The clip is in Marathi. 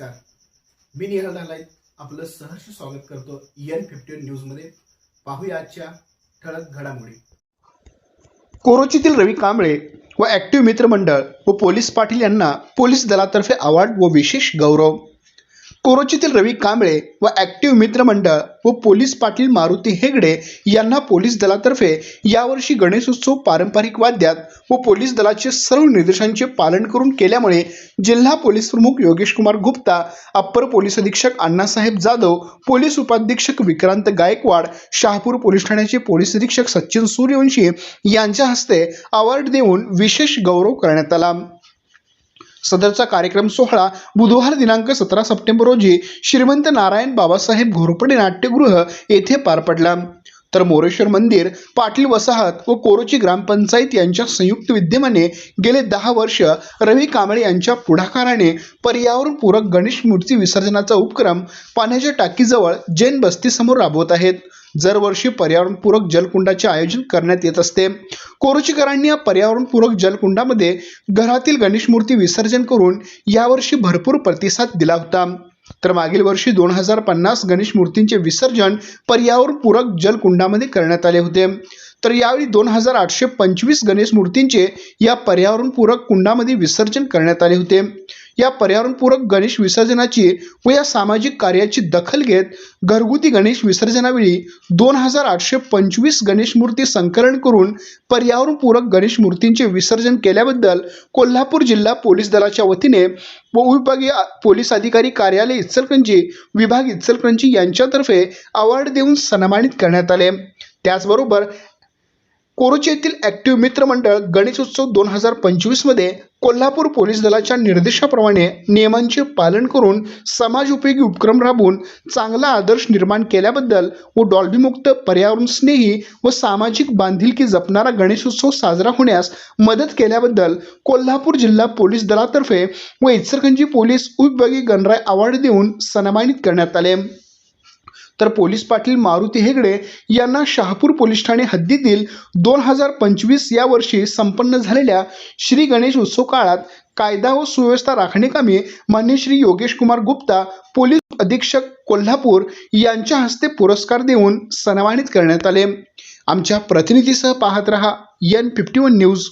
नमस्कार. मी निहाल नालाय आपलं सहर्ष स्वागत करतो एन फिफ्टी न्यूजमध्ये पाहूया आजच्या ठळक घडामोडी. कोरोचीतील रवी कांबळे व ॲक्टिव्ह मित्रमंडळ व पोलीस पाटील यांना पोलीस दलातर्फे अवॉर्ड व विशेष गौरव. कोरोचीतील रवी कांबळे व ॲक्टिव्ह मित्रमंडळ व पोलीस पाटील मारुती हेगडे यांना पोलीस दलातर्फे यावर्षी गणेशोत्सव पारंपरिक वाद्यात व पोलीस दलाचे सर्व निर्देशांचे पालन करून केल्यामुळे जिल्हा पोलीस प्रमुख योगेश कुमार गुप्ता अप्पर पोलीस अधीक्षक अण्णासाहेब जाधव पोलीस उपाधीक्षक विक्रांत गायकवाड शहापूर पोलीस ठाण्याचे पोलीस अधीक्षक सचिन सूर्यवंशी यांच्या हस्ते अवॉर्ड देऊन विशेष गौरव करण्यात आला. सदरचा कार्यक्रम सोहळा बुधवार दिनांक सतरा सप्टेंबर रोजी श्रीमंत नारायण बाबासाहेब घोरपडे नाट्यगृह येथे पार पडला. तर मोरेश्वर मंदिर पाटील वसाहत व कोरोची ग्रामपंचायत यांच्या संयुक्त विद्यमाने गेले दहा वर्ष रवी कांबळे यांच्या पुढाकाराने पर्यावरणपूरक गणेश मूर्ती विसर्जनाचा उपक्रम पाण्याच्या टाकीजवळ जैन बस्तीसमोर राबवत आहेत. दरवर्षी पर्यावरणपूरक जलकुंडाचे आयोजन करण्यात येत असते. कोरोचीकरांनी या पर्यावरणपूरक जलकुंडामध्ये घरातील गणेश मूर्ती विसर्जन करून यावर्षी भरपूर प्रतिसाद दिला होता. तर मागील वर्षी दोन हजार पन्नास गणेश मूर्तींचे विसर्जन पर्यावरणपूरक जलकुंडामध्ये करण्यात आले होते. तर यावेळी दोन हजार आठशे पंचवीस गणेश मूर्तींचे या पर्यावरणपूरक कुंडामध्ये विसर्जन करण्यात आले होते. या पर्यावरणपूरक गणेश विसर्जनाची व या सामाजिक कार्याची दखल घेत घरगुती गणेश विसर्जनावेळी दोन हजार आठशे पंचवीस गणेश मूर्ती संकलन करून पर्यावरणपूरक गणेश मूर्तींचे विसर्जन केल्याबद्दल कोल्हापूर जिल्हा पोलीस दलाच्या वतीने व विभागीय पोलीस अधिकारी कार्यालय इचलकरंजी विभाग इचलकरंजी यांच्यातर्फे अवॉर्ड देऊन सन्मानित करण्यात आले. त्याचबरोबर कोरोची येथील ॲक्टिव्ह मित्रमंडळ गणेशोत्सव दोन हजार पंचवीसमध्ये कोल्हापूर पोलीस दलाच्या निर्देशाप्रमाणे नियमांचे पालन करून समाज उपयोगी उपक्रम राबवून चांगला आदर्श निर्माण केल्याबद्दल व डॉल्बीमुक्त पर्यावरणस्नेही व सामाजिक बांधिलकी जपणारा गणेशोत्सव साजरा होण्यास मदत केल्याबद्दल कोल्हापूर जिल्हा पोलीस दलातर्फे व इचलकरंजी पोलीस उपविभागीय गणराय अवॉर्ड देऊन सन्मानित करण्यात आले. तर पोलीस पाटील मारुती हेगडे यांना शहापूर पोलीस ठाणे हद्दीतील दोन हजार पंचवीस या वर्षी संपन्न झालेल्या श्री गणेश उत्सव काळात कायदा व सुव्यवस्था राखणेकामी मान्य श्री योगेश कुमार गुप्ता पोलीस अधीक्षक कोल्हापूर यांच्या हस्ते पुरस्कार देऊन सन्मानित करण्यात आले. आमच्या प्रतिनिधीसह पाहत रहा एन फिफ्टी वन न्यूज